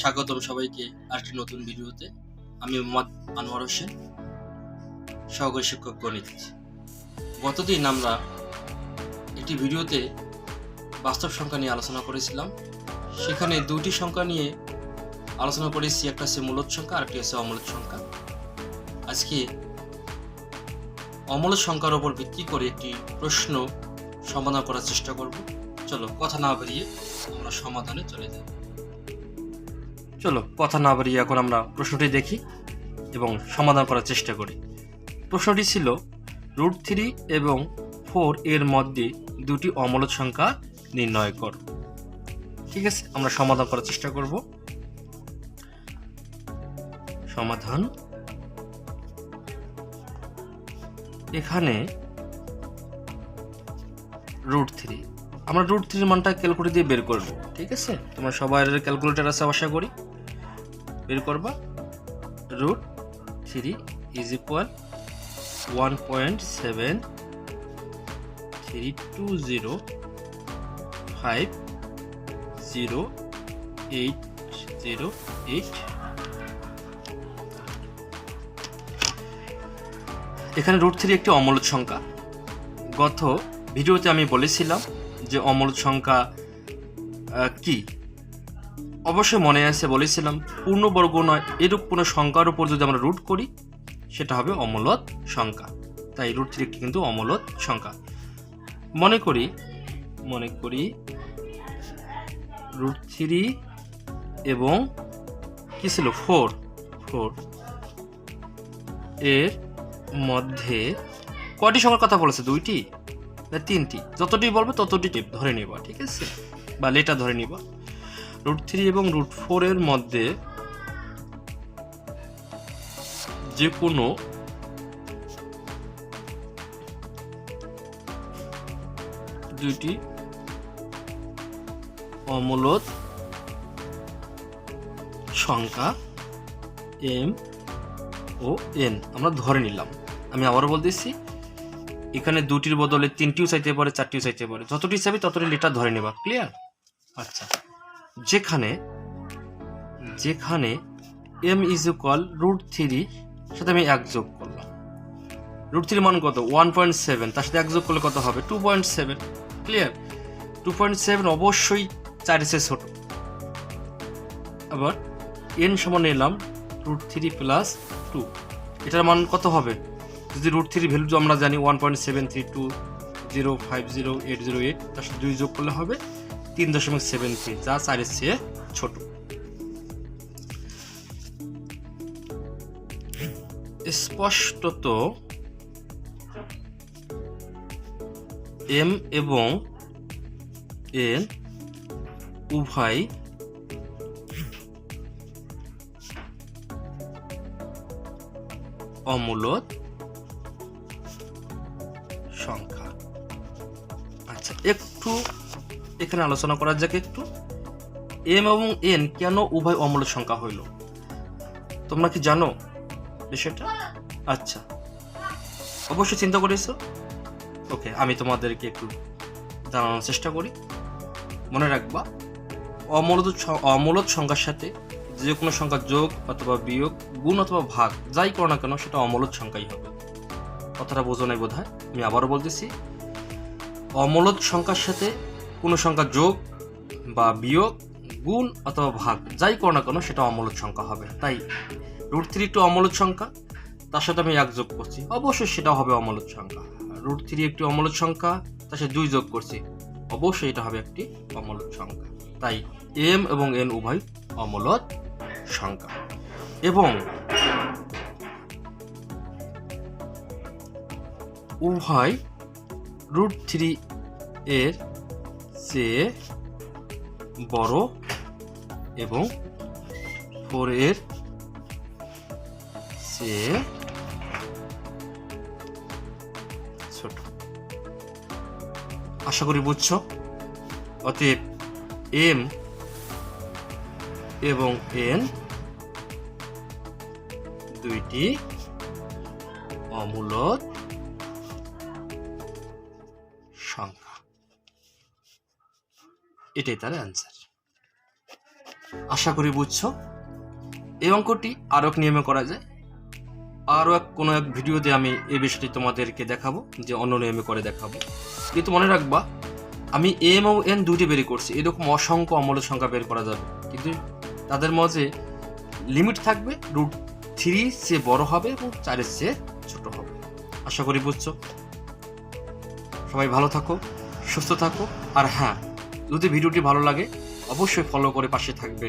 স্বাগতম সবাইকে আরেকটি নতুন ভিডিওতে। আমি মোহাম্মদ আনোয়ার হোসেন, সহকারী শিক্ষক গণিত। গতদিন আমরা একটি ভিডিওতে বাস্তব সংখ্যা নিয়ে আলোচনা করেছিলাম। সেখানে দুটি সংখ্যা নিয়ে আলোচনা করেছি, একটা হচ্ছে মূলত সংখ্যা আর একটি হচ্ছে অমূলত সংখ্যা। আজকে অমূলত সংখ্যার উপর ভিত্তি করে একটি প্রশ্ন সমাধান করার চেষ্টা করব। চলো, কথা না বেরিয়ে আমরা সমাধানে চলে যাই। চলো, কথা না বাড়িয়ে এখন আমরা প্রশ্নটি দেখি এবং সমাধান করার চেষ্টা করি। প্রশ্নটি ছিল, রুট থ্রি এবং ফোর এর মধ্যে দুটি অমূলত সংখ্যা নির্ণয় কর। ঠিক আছে, আমরা সমাধান করার চেষ্টা করব। সমাধান। এখানে রুট থ্রি। আমরা রুট থ্রির মানটা ক্যালকুলেটর দিয়ে বের করব, ঠিক আছে? তোমার সবার ক্যালকুলেটার আছে আশা করি। বের করবা। Root three is equal one point seven three two zero five zero eight zero eight এখানে রুট থ্রি একটি অমূলত সংখ্যা। গত ভিডিওতে আমি বলেছিলাম যে অমল সংখ্যা কি? অবশ্যই মনে আছে বলেছিলাম, পূর্ণবর্গ নয়, এরূপ কোনো সংখ্যার উপর যদি আমরা রুট করি, সেটা হবে অমলত সংখ্যা। তাই রুট থ্রি একটি কিন্তু অমলত সংখ্যা। মনে করি মনে করি রুট থ্রি এবং কি ছিল? ফোর ফোর এর মধ্যে কয়টি সংখ্যার কথা বলেছে? দুইটি? তিনটি। যতটি বলবে ততটি ধরে নিব, ঠিক আছে? বা লেটার ধরে নিব। রুট থ্রি এবং রুট ফোর এর মধ্যে যে কোনো দুইটি অমূলত সংখ্যা এম ও এন। আমরা ধরে নিলাম। আমি আবারও বলতেছি এখানে দুটির বদলে তিনটিও চাইতে পারে, চারটিও চাইতে পারে। যতটি চাইবে ততটি লিটার ধরে নেবা। ক্লিয়ার আচ্ছা। যেখানে যেখানে M is equal root three সাথে আমি এক যোগ করলাম। রুট থ্রি মান কত? ওয়ান পয়েন্ট সেভেন তার সাথে এক যোগ করলে কত হবে? Two point seven clear two point seven অবশ্যই চেয়ে ছোট। আবার এন সমান এলাম রুট থ্রি প্লাস টু এটার মান কত হবে? যদি রুট থ্রি ভ্যালু আমরা জানি one point seven three two zero five zero eight zero eight তার সাথে দুই যোগ করলে হবে তিন দশমিক সেভেন থ্রি যা চারের চেয়ে ছোট। স্পষ্টত এম এবং এন উভয় অমূলত একটু এখানে আলোচনা করা যাক একটু। এম এবং এন কেন উভয় অমূলত সংখ্যা হইল? তোমরা কি জানো বিষয়টা? আচ্ছা। অবশ্যই চিন্তা করেছ ওকে, আমি তোমাদেরকে একটু জানানোর চেষ্টা করি। মনে রাখবা, অমূলত অমূলত সংখ্যার সাথে যে কোনো সংখ্যা যোগ অথবা বিয়োগ, গুণ অথবা ভাগ, যাই করো না কেন, সেটা অমূলত সংখ্যাই হবে। কথাটা বোঝো নাই বোধ হয় আমি আবারও বলতেছি অমূলত সংখ্যার সাথে কোনো সংখ্যা যোগ বা বিয়োগ, গুণ অথবা ভাগ, যাই করো না কেন, সেটা অমূলত সংখ্যা হবে। তাই রুট থ্রি একটু অমূলত সংখ্যা, তার সাথে আমি এক যোগ করছি। অবশ্যই সেটা হবে অমূলত সংখ্যা। রুট থ্রি একটি অমূলত সংখ্যা, তার সাথে দুই যোগ করছি, অবশ্যই এটা হবে একটি অমূলত সংখ্যা। তাই এম এবং এন উভয় অমূলত সংখ্যা। এবং উভয় রুট থ্রি এর চেয়ে বড় এবং ফোর এর চেয়ে ছোট। আশা করি বুঝছ? অতএব এম এবং এন দুইটি অমূলত এটাই তার অ্যান্সার আশা করি বুঝছ? এই অঙ্কটি আরও এক নিয়মে করা যায়। আরও এক কোনো এক ভিডিওতে আমি এই বিষয়টি তোমাদেরকে দেখাবো, যে অন্য নিয়মে করে দেখাবো। কিন্তু মনে রাখবা, আমি এম ও এন দুটি বের করছি। এরকম অসংখ্য অমলের সংখ্যা বের করা যাবে। কিন্তু তাদের মাঝে লিমিট থাকবে রুট থ্রি চেয়ে বড় হবে এবং চারের চেয়ে ছোট হবে। আশা করি বুঝছ? সবাই ভালো থাকো, সুস্থ থাকো। আর হ্যাঁ যদি ভিডিওটি ভালো লাগে অবশ্যই ফলো করে পাশে থাকবে